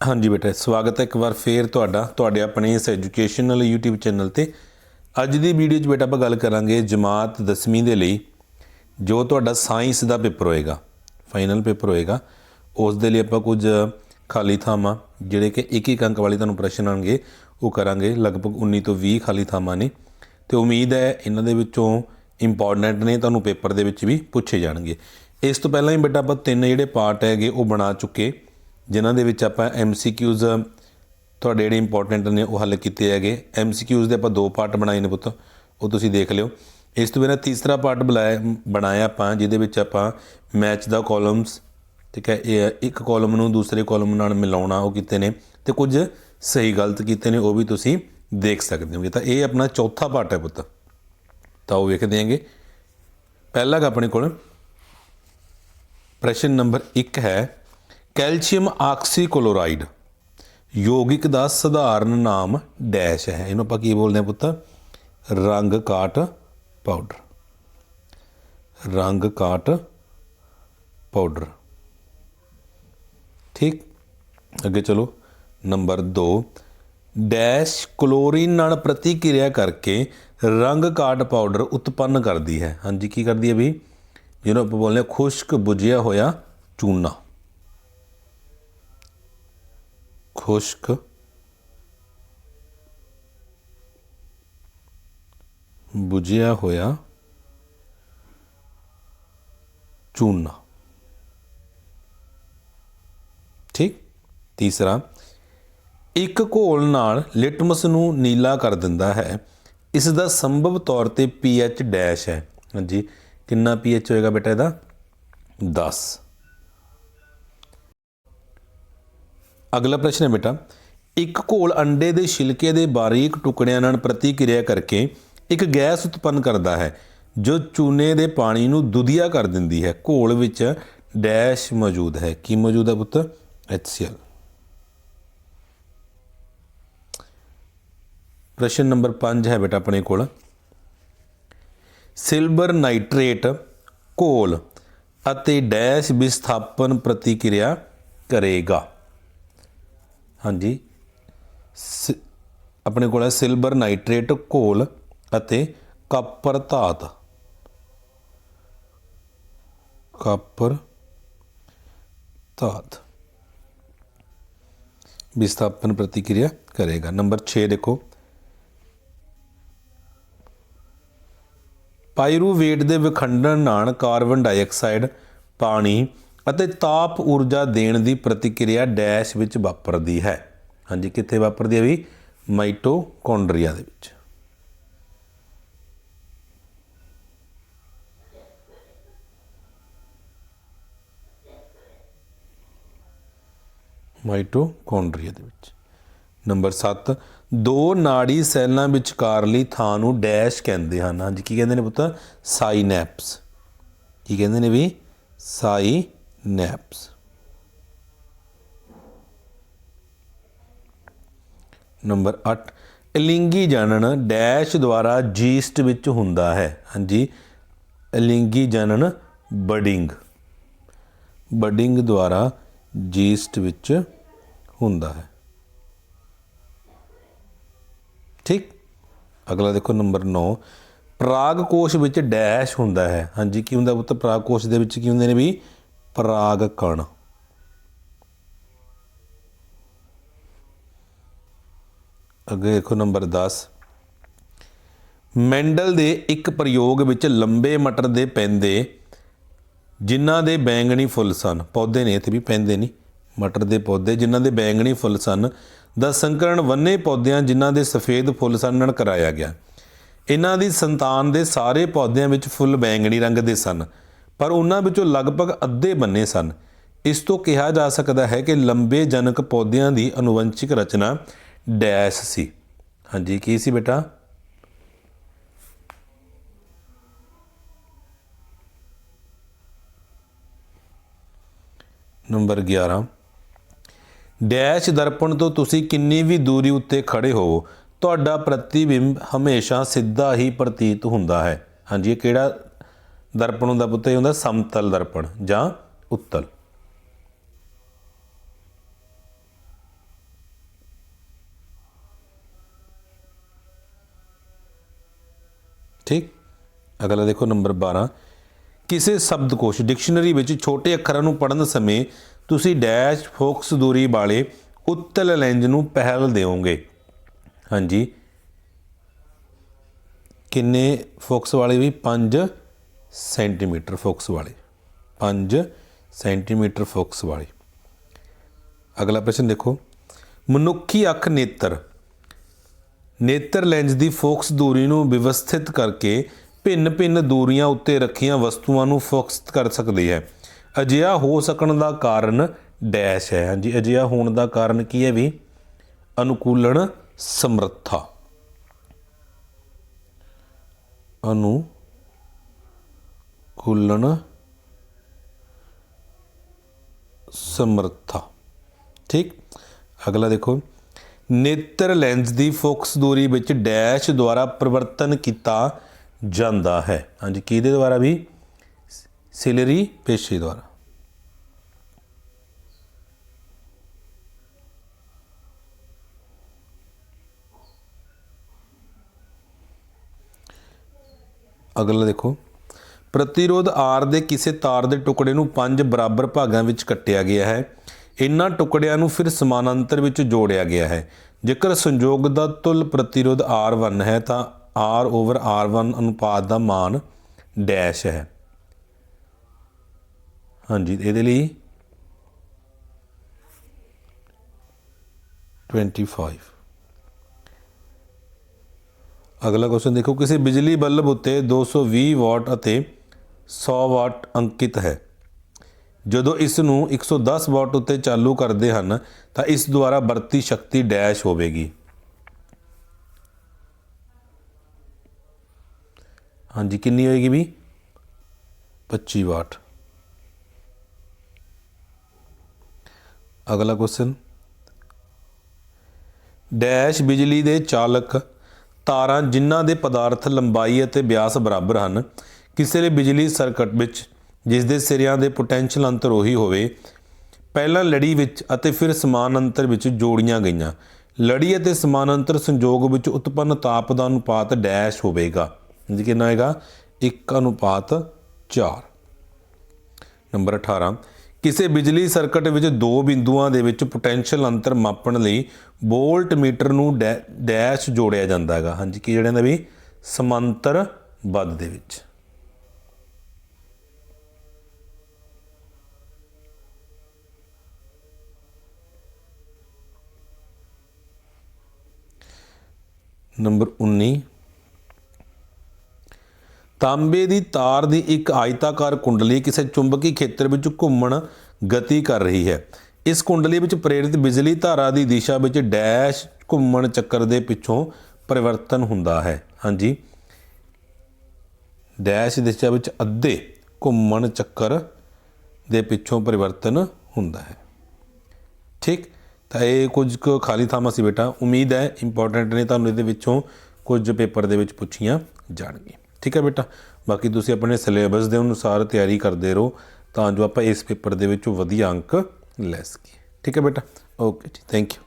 ਹਾਂਜੀ ਬੇਟਾ, ਸਵਾਗਤ ਹੈ ਇੱਕ ਵਾਰ ਫੇਰ ਤੁਹਾਡਾ, ਤੁਹਾਡੇ ਆਪਣੇ ਇਸ ਐਜੂਕੇਸ਼ਨਲ YouTube ਚੈਨਲ ਤੇ। ਅੱਜ ਦੀ ਵੀਡੀਓ 'ਚ ਬੇਟਾ ਆਪਾਂ ਗੱਲ ਕਰਾਂਗੇ ਜਮਾਤ 10ਵੀਂ ਦੇ ਲਈ, ਜੋ ਤੁਹਾਡਾ ਸਾਇੰਸ ਦਾ ਪੇਪਰ ਹੋਏਗਾ ਫਾਈਨਲ ਪੇਪਰ ਹੋਏਗਾ। ਉਸ ਦੇ ਲਈ ਆਪਾਂ ਕੁਝ ਖਾਲੀ ਥਾਵਾਂ, ਜਿਹੜੇ ਕਿ ਇੱਕ ਇੱਕ ਅੰਕ ਵਾਲੇ ਤੁਹਾਨੂੰ ਪ੍ਰਸ਼ਨ ਆਣਗੇ ਉਹ ਕਰਾਂਗੇ। ਲਗਭਗ 19 ਤੋਂ 20 ਖਾਲੀ ਥਾਵਾਂ ਨੇ। ਤੇ ਉਮੀਦ ਹੈ ਇਹਨਾਂ ਦੇ ਵਿੱਚੋਂ ਇੰਪੋਰਟੈਂਟ ਨੇ, ਤੁਹਾਨੂੰ ਪੇਪਰ ਦੇ ਵਿੱਚ ਵੀ ਪੁੱਛੇ ਜਾਣਗੇ। ਇਸ ਤੋਂ ਪਹਿਲਾਂ ਹੀ ਬੇਟਾ ਆਪਾਂ ਤਿੰਨ ਜਿਹੜੇ ਪਾਰਟ ਹੈਗੇ, ਉਹ ਬਣਾ ਚੁੱਕੇ। ਜਿਨ੍ਹਾਂ ਦੇ ਵਿੱਚ ਆਪਾਂ ਐਮਸੀਕਿਊਜ਼ ਤੁਹਾਡੇ ਜਿਹੜੇ ਇੰਪੋਰਟੈਂਟ ਨੇ ਉਹ ਹੱਲ ਕੀਤੇ ਹੈਗੇ। ਐਮਸੀਕਿਊਜ਼ ਦੇ ਆਪਾਂ ਦੋ ਪਾਰਟ ਬਣਾਏ ਨੇ ਪੁੱਤ। ਉਹ ਤੁਸੀਂ ਦੇਖ ਲਿਓ। ਇਸ ਤੋਂ ਬਿਨਾਂ ਤੀਸਰਾ ਪਾਰਟ ਬੁਲਾਇਆ, ਬਣਾਇਆ ਆਪਾਂ, ਜਿਹਦੇ ਵਿੱਚ ਆਪਾਂ ਮੈਚ ਦਾ ਕਾਲਮਸ ਠੀਕ ਹੈ, ਇਹ ਇੱਕ ਕਾਲਮ ਨੂੰ ਦੂਸਰੇ ਕਾਲਮ ਨਾਲ ਮਿਲਾਉਣਾ ਉਹ ਕੀਤੇ ਨੇ ਤੇ ਕੁਝ ਸਹੀ ਗਲਤ ਕੀਤੇ ਨੇ, ਉਹ ਵੀ ਤੁਸੀਂ ਦੇਖ ਸਕਦੇ ਹੋਗੇ। ਤਾਂ ਇਹ ਆਪਣਾ ਚੌਥਾ ਪਾਰਟ ਹੈ ਪੁੱਤ। ਤਾਂ ਉਹ ਵੇਖ ਹਾਂਗੇ। ਪਹਿਲਾ ਆਪਣੇ ਕੋਲ ਪ੍ਰਸ਼ਨ ਨੰਬਰ 1 ਹੈ ਕੈਲਸ਼ੀਅਮ ਆਕਸੀਕਲੋਰਾਈਡ, ਯੋਗਿਕ ਦਾ ਸਧਾਰਨ ਨਾਮ ਡੈਸ਼ ਹੈ। ਇਹਨੂੰ ਆਪਾਂ ਕੀ ਬੋਲਦੇ ਆ ਪੁੱਤ? ਰੰਗ ਕਾਟ ਪਾਊਡਰ। ਰੰਗ ਕਾਟ ਪਾਊਡਰ। ਠੀਕ? ਅੱਗੇ ਚਲੋ। ਨੰਬਰ 2 ਡੈਸ਼ ਕਲੋਰੀਨ ਨਾਲ ਪ੍ਰਤੀਕਿਰਿਆ ਕਰਕੇ ਰੰਗ ਕਾਟ ਪਾਊਡਰ ਉਤਪੰਨ ਕਰਦੀ ਹੈ। ਹਾਂਜੀ, ਕੀ ਕਰਦੀ ਹੈ ਵੀ ਜਿਹਨੂੰ ਆਪਾਂ ਬੋਲਦੇ ਹਾਂ ਖੁਸ਼ਕ ਬੁਝਿਆ ਹੋਇਆ ਚੂਨਾ। ਖੁਸ਼ਕ। ਬੁਝਿਆ ਹੋਇਆ ਚੂਨਾ ਠੀਕ? ਤੀਸਰਾ, ਇੱਕ ਘੋਲ ਨਾਲ ਲਿਟਮਸ ਨੂੰ ਨੀਲਾ ਕਰ ਦਿੰਦਾ ਹੈ। ਇਸ ਦਾ ਸੰਭਵ ਤੌਰ ਤੇ pH ਡੈਸ਼ ਹੈ। ਹਾਂਜੀ, ਕਿੰਨਾ pH ਹੋਏਗਾ ਬੇਟਾ ਇਹਦਾ? 10 ਅਗਲਾ ਪ੍ਰਸ਼ਨ ਹੈ ਬੇਟਾ, ਇੱਕ ਘੋਲ ਅੰਡੇ ਦੇ ਛਿਲਕੇ ਦੇ ਬਾਰੀਕ ਟੁਕੜਿਆਂ ਨਾਲ ਪ੍ਰਤੀਕਿਰਿਆ ਕਰਕੇ ਇੱਕ ਗੈਸ ਉਤਪੰਨ ਕਰਦਾ ਹੈ, ਜੋ ਚੂਨੇ ਦੇ ਪਾਣੀ ਨੂੰ ਦੁਧੀਆ ਕਰ ਦਿੰਦੀ ਹੈ। ਘੋਲ ਵਿੱਚ ਡੈਸ਼ ਮੌਜੂਦ ਹੈ। ਕੀ ਮੌਜੂਦ ਹੈ ਪੁੱਤ? HCl ਪ੍ਰਸ਼ਨ ਨੰਬਰ 5 ਹੈ ਬੇਟਾ ਆਪਣੇ ਕੋਲ। ਸਿਲਵਰ ਨਾਈਟ੍ਰੇਟ ਘੋਲ ਅਤੇ ਡੈਸ਼ ਵਿਸਥਾਪਨ ਪ੍ਰਤੀਕਿਰਿਆ ਕਰੇਗਾ। ਹਾਂਜੀ। ਸ- ਆਪਣੇ ਕੋਲ ਹੈ ਸਿਲਵਰ ਨਾਈਟ੍ਰੇਟ ਘੋਲ ਅਤੇ ਕਾਪਰ ਧਾਤ। ਕਾਪਰ ਧਾਤ। ਵਿਸਥਾਪਨ ਪ੍ਰਤੀਕਿਰਿਆ ਕਰੇਗਾ। ਨੰਬਰ 6 ਦੇਖੋ। ਪਾਇਰੂਵੇਟ ਦੇ ਵਿਖੰਡਨ ਨਾਲ ਕਾਰਬਨ ਡਾਈਆਕਸਾਈਡ, ਪਾਣੀ ਅਤੇ ਤਾਪ ਊਰਜਾ ਦੇਣ ਦੀ ਪ੍ਰਤੀਕਿਰਿਆ ਡੈਸ਼ ਵਿੱਚ ਵਾਪਰਦੀ ਹੈ। ਹਾਂਜੀ, ਕਿੱਥੇ ਵਾਪਰਦੀ ਹੈ ਵੀ? ਮਾਈਟੋਕੌਂਡਰੀਆ ਦੇ ਵਿੱਚ। ਮਾਈਟੋਕੌਂਡਰੀਆ ਦੇ ਵਿੱਚ। ਨੰਬਰ 7 ਦੋ ਨਾੜੀ ਸੈੱਲਾਂ ਵਿਚਕਾਰਲੀ ਥਾਂ ਨੂੰ ਡੈਸ਼ ਕਹਿੰਦੇ ਹਨ। ਹਾਂਜੀ, ਕੀ ਕਹਿੰਦੇ ਨੇ ਪੁੱਤ? ਸਾਈਨੈਪਸ। ਕੀ ਕਹਿੰਦੇ ਨੇ ਵੀ? ਸਾਈ ਸਾਈਨੈਪਸ ਨੰਬਰ 8 ਇਲਿੰਗੀ ਜਨਨ ਡੈਸ਼ ਦੁਆਰਾ ਜੀਸਟ ਵਿੱਚ ਹੁੰਦਾ ਹੈ। ਹਾਂਜੀ ਇਲਿੰਗੀ ਜਨਨ ਬਡਿੰਗ ਬਡਿੰਗ ਦੁਆਰਾ ਜੀਸਟ ਵਿੱਚ ਹੁੰਦਾ ਹੈ। ਠੀਕ? ਅਗਲਾ ਦੇਖੋ ਨੰਬਰ 9 ਪ੍ਰਾਗ ਕੋਸ਼ ਵਿੱਚ ਡੈਸ਼ ਹੁੰਦਾ ਹੈ। ਹਾਂਜੀ, ਕੀ ਹੁੰਦਾ ਪੁੱਤ? ਪ੍ਰਾਗ ਕੋਸ਼ ਦੇ ਵਿੱਚ ਕੀ ਹੁੰਦੇ ਨੇ ਵੀ? ਪਰਾਗ ਕਣ। ਅੱਗੇ ਦੇਖੋ ਨੰਬਰ 10 ਮੈਂਡਲ ਦੇ ਇੱਕ ਪ੍ਰਯੋਗ ਵਿੱਚ ਲੰਬੇ ਮਟਰ ਦੇ ਪੈਂਦੇ, ਜਿਨ੍ਹਾਂ ਦੇ ਬੈਂਗਣੀ ਫੁੱਲ ਸਨ। ਪੌਦੇ ਨੇ ਇੱਥੇ ਵੀ ਪੈਂਦੇ ਨਹੀਂ ਮਟਰ ਦੇ ਪੌਦੇ ਜਿਨ੍ਹਾਂ ਦੇ ਬੈਂਗਣੀ ਫੁੱਲ ਸਨ, ਦਾ ਸੰਕਰਣ ਵੰਨੇ ਪੌਦਿਆਂ ਜਿਨ੍ਹਾਂ ਦੇ ਸਫੇਦ ਫੁੱਲ ਸਨ ਨਾਲ ਕਰਾਇਆ ਗਿਆ। ਇਹਨਾਂ ਦੀ ਸੰਤਾਨ ਦੇ ਸਾਰੇ ਪੌਦਿਆਂ ਵਿੱਚ ਫੁੱਲ ਬੈਂਗਣੀ ਰੰਗ ਦੇ ਸਨ। ਪਰ ਉਹਨਾਂ ਵਿੱਚੋਂ ਲਗਭਗ ਅੱਧੇ ਬੰਨੇ ਸਨ। ਇਸ ਤੋਂ ਕਿਹਾ ਜਾ ਸਕਦਾ ਹੈ ਕਿ ਲੰਬੇ ਜਨਕ ਪੌਦਿਆਂ ਦੀ ਅਨੁਵੰਸ਼ਿਕ ਰਚਨਾ ਡੈਸ਼ ਸੀ। ਹਾਂਜੀ, ਕੀ ਸੀ ਬੇਟਾ? ਨੰਬਰ 11 ਡੈਸ਼ ਦਰਪਣ ਤੋਂ ਤੁਸੀਂ ਕਿੰਨੀ ਵੀ ਦੂਰੀ ਉੱਤੇ ਖੜੇ ਹੋਵੋ ਤੁਹਾਡਾ ਪ੍ਰਤੀਬਿੰਬ ਹਮੇਸ਼ਾ ਸਿੱਧਾ ਹੀ ਪ੍ਰਤੀਤ ਹੁੰਦਾ ਹੈ। ਹਾਂਜੀ, ਇਹ ਕਿਹੜਾ ਦਰਪਣ ਹੁੰਦਾ ਪੁੱਤ ਇਹ ਹੁੰਦਾ ਸਮਤਲ ਦਰਪਣ ਜਾਂ ਉੱਤਲ। ਠੀਕ? ਅਗਲਾ ਦੇਖੋ ਨੰਬਰ 12 ਕਿਸੇ ਸ਼ਬਦਕੋਸ਼, ਡਿਕਸ਼ਨਰੀ ਵਿੱਚ ਛੋਟੇ ਅੱਖਰਾਂ ਨੂੰ ਪੜ੍ਹਨ ਸਮੇਂ ਤੁਸੀਂ ਡੈਸ਼ ਫੋਕਸ ਦੂਰੀ ਵਾਲੇ ਉੱਤਲ ਲੈਂਜ ਨੂੰ ਪਹਿਲ ਦਿਓਗੇ। ਹਾਂਜੀ। ਕਿੰਨੇ ਫੋਕਸ ਵਾਲੇ ਵੀ? 5 ਸੈਂਟੀਮੀਟਰ ਫੋਕਸ ਵਾਲੇ। 5 ਸੈਂਟੀਮੀਟਰ ਫੋਕਸ ਵਾਲੇ। ਅਗਲਾ ਪ੍ਰਸ਼ਨ ਦੇਖੋ। ਮਨੁੱਖੀ ਅੱਖ ਨੇਤਰ। ਨੇਤਰ ਲੈਂਸ ਦੀ ਫੋਕਸ ਦੂਰੀ ਨੂੰ ਵਿਵਸਥਿਤ ਕਰਕੇ ਭਿੰਨ-ਭਿੰਨ ਦੂਰੀਆਂ ਉੱਤੇ ਰੱਖੀਆਂ ਵਸਤੂਆਂ ਨੂੰ ਫੋਕਸ ਕਰ ਸਕਦੀ ਹੈ। ਅਜਿਹਾ ਹੋ ਸਕਣ ਦਾ ਕਾਰਨ ਡੈਸ਼ ਹੈ। ਹਾਂਜੀ, ਅਜਿਹਾ ਹੋਣ ਦਾ ਕਾਰਨ ਕੀ ਹੈ ਵੀ? ਅਨੁਕੂਲਣ ਸਮਰੱਥਾ। ਅਨੁਕੂਲਣ ਸਮਰੱਥਾ। ਠੀਕ? ਅਗਲਾ ਦੇਖੋ। ਨੇਤਰ ਲੈਂਸ ਦੀ ਫੋਕਸ ਦੂਰੀ ਵਿੱਚ ਡੈਸ਼ ਦੁਆਰਾ ਪਰਿਵਰਤਨ ਕੀਤਾ ਜਾਂਦਾ ਹੈ। ਹਾਂਜੀ, ਕਿਹਦੇ ਦੁਆਰਾ ਵੀ? ਸਿਲਰੀ ਪੇਸ਼ੀ ਦੁਆਰਾ। ਅਗਲਾ ਦੇਖੋ। ਪ੍ਰਤੀਰੋਧ R ਦੇ ਕਿਸੇ ਤਾਰ ਦੇ ਟੁਕੜੇ ਨੂੰ ਪੰਜ ਬਰਾਬਰ ਭਾਗਾਂ ਵਿੱਚ ਕੱਟਿਆ ਗਿਆ ਹੈ। ਇਨ੍ਹਾਂ ਟੁਕੜਿਆਂ ਨੂੰ ਫਿਰ ਸਮਾਨਾਂਤਰ ਵਿੱਚ ਜੋੜਿਆ ਗਿਆ ਹੈ। ਜੇਕਰ ਸੰਯੋਗ ਦਾ ਤੁਲ ਪ੍ਰਤੀਰੋਧ R1 ਹੈ, ਤਾਂ R ਓਵਰ R1 ਅਨੁਪਾਤ ਦਾ ਮਾਨ ਡੈਸ਼ ਹੈ। ਹਾਂਜੀ, ਇਹਦੇ ਲਈ 25 ਅਗਲਾ ਕੁਐਸਚਨ ਦੇਖੋ, ਕਿਸੇ ਬਿਜਲੀ ਬਲਬ ਉੱਤੇ 220 ਵਾਟ ਅਤੇ 100 ਵਾਟ ਅੰਕਿਤ ਹੈ। ਜਦੋਂ ਇਸ ਨੂੰ 110 ਵਾਟ ਉੱਤੇ ਚਾਲੂ ਕਰਦੇ ਹਨ, ਤਾਂ ਇਸ ਦੁਆਰਾ ਵਰਤੀ ਸ਼ਕਤੀ ਡੈਸ਼ ਹੋਵੇਗੀ। ਹਾਂਜੀ, ਕਿੰਨੀ ਹੋਏਗੀ ਵੀ? 25 ਵਾਟ। ਅਗਲਾ ਕੁਐਸਚਨ ਡੈਸ਼ ਬਿਜਲੀ ਦੇ ਚਾਲਕ ਤਾਰਾਂ ਜਿਨ੍ਹਾਂ ਦੇ ਪਦਾਰਥ ਲੰਬਾਈ ਅਤੇ ਵਿਆਸ ਬਰਾਬਰ ਹਨ ਕਿਸੇ ਦੇ ਬਿਜਲੀ ਸਰਕਟ ਵਿੱਚ ਜਿਸ ਦੇ ਸਿਰਿਆਂ ਦੇ ਪੋਟੈਂਸ਼ੀਅਲ ਅੰਤਰ ਉਹੀ ਹੋਵੇ, ਪਹਿਲਾਂ ਲੜੀ ਵਿੱਚ ਅਤੇ ਫਿਰ ਸਮਾਨ ਅੰਤਰ ਵਿੱਚ ਜੋੜੀਆਂ ਗਈਆਂ। ਲੜੀ ਅਤੇ ਸਮਾਨ ਅੰਤਰ ਸੰਯੋਗ ਵਿੱਚ ਉਤਪੰਨ ਤਾਪ ਦਾ ਅਨੁਪਾਤ ਡੈਸ਼ ਹੋਵੇਗਾ। ਜੀ ਕਿੰਨਾ ਹੈਗਾ 1 ਅਨੁਪਾਤ 4 ਨੰਬਰ 18 ਕਿਸੇ ਬਿਜਲੀ ਸਰਕਟ ਵਿੱਚ ਦੋ ਬਿੰਦੂਆਂ ਦੇ ਵਿੱਚ ਪੋਟੈਂਸ਼ੀਅਲ ਅੰਤਰ ਮਾਪਣ ਲਈ ਵੋਲਟ ਮੀਟਰ ਨੂੰ ਡੈ- ਡੈਸ਼ ਜੋੜਿਆ ਜਾਂਦਾ ਹੈਗਾ। ਹਾਂਜੀ, ਕੀ ਜੜਿਆ ਦਾ ਵੀ ਸਮਾਂਤਰ ਬੱਧ ਦੇ ਵਿੱਚ। ਨੰਬਰ 19 ਤਾਂਬੇ ਦੀ ਤਾਰ ਦੀ ਇੱਕ ਆਇਤਾਕਾਰ ਕੁੰਡਲੀ ਕਿਸੇ ਚੁੰਬਕੀ ਖੇਤਰ ਵਿੱਚ ਘੁੰਮਣ ਗਤੀ ਕਰ ਰਹੀ ਹੈ। ਇਸ ਕੁੰਡਲੀ ਵਿੱਚ ਪ੍ਰੇਰਿਤ ਬਿਜਲੀ ਧਾਰਾ ਦੀ ਦਿਸ਼ਾ ਵਿੱਚ ਡੈਸ਼ ਘੁੰਮਣ ਚੱਕਰ ਦੇ ਪਿੱਛੋਂ ਪਰਿਵਰਤਨ ਹੁੰਦਾ ਹੈ। ਹਾਂਜੀ। ਡੈਸ਼ ਦਿਸ਼ਾ ਵਿੱਚ ਅੱਧੇ ਘੁੰਮਣ ਚੱਕਰ ਦੇ ਪਿੱਛੋਂ ਪਰਿਵਰਤਨ ਹੁੰਦਾ ਹੈ। ਠੀਕ। ਤਾਂ ਇਹ ਕੁਝ ਕੁ ਖਾਲੀ ਥਾਵਾਂ ਸੀ ਬੇਟਾ। ਉਮੀਦ ਹੈ ਇੰਪੋਰਟੈਂਟ ਨੇ ਤੁਹਾਨੂੰ ਇਹਦੇ ਵਿੱਚੋਂ ਕੁਝ ਪੇਪਰ ਦੇ ਵਿੱਚ ਪੁੱਛੀਆਂ ਜਾਣਗੀਆਂ। ਠੀਕ ਹੈ ਬੇਟਾ। ਬਾਕੀ ਤੁਸੀਂ ਆਪਣੇ ਸਿਲੇਬਸ ਦੇ ਅਨੁਸਾਰ ਤਿਆਰੀ ਕਰਦੇ ਰਹੋ ਤਾਂ ਜੋ ਆਪਾਂ ਇਸ ਪੇਪਰ ਦੇ ਵਿੱਚੋਂ ਵਧੀਆ ਅੰਕ ਲੈ ਸਕੀਏ। ਠੀਕ ਹੈ ਬੇਟਾ। ਓਕੇ ਜੀ ਥੈਂਕ ਯੂ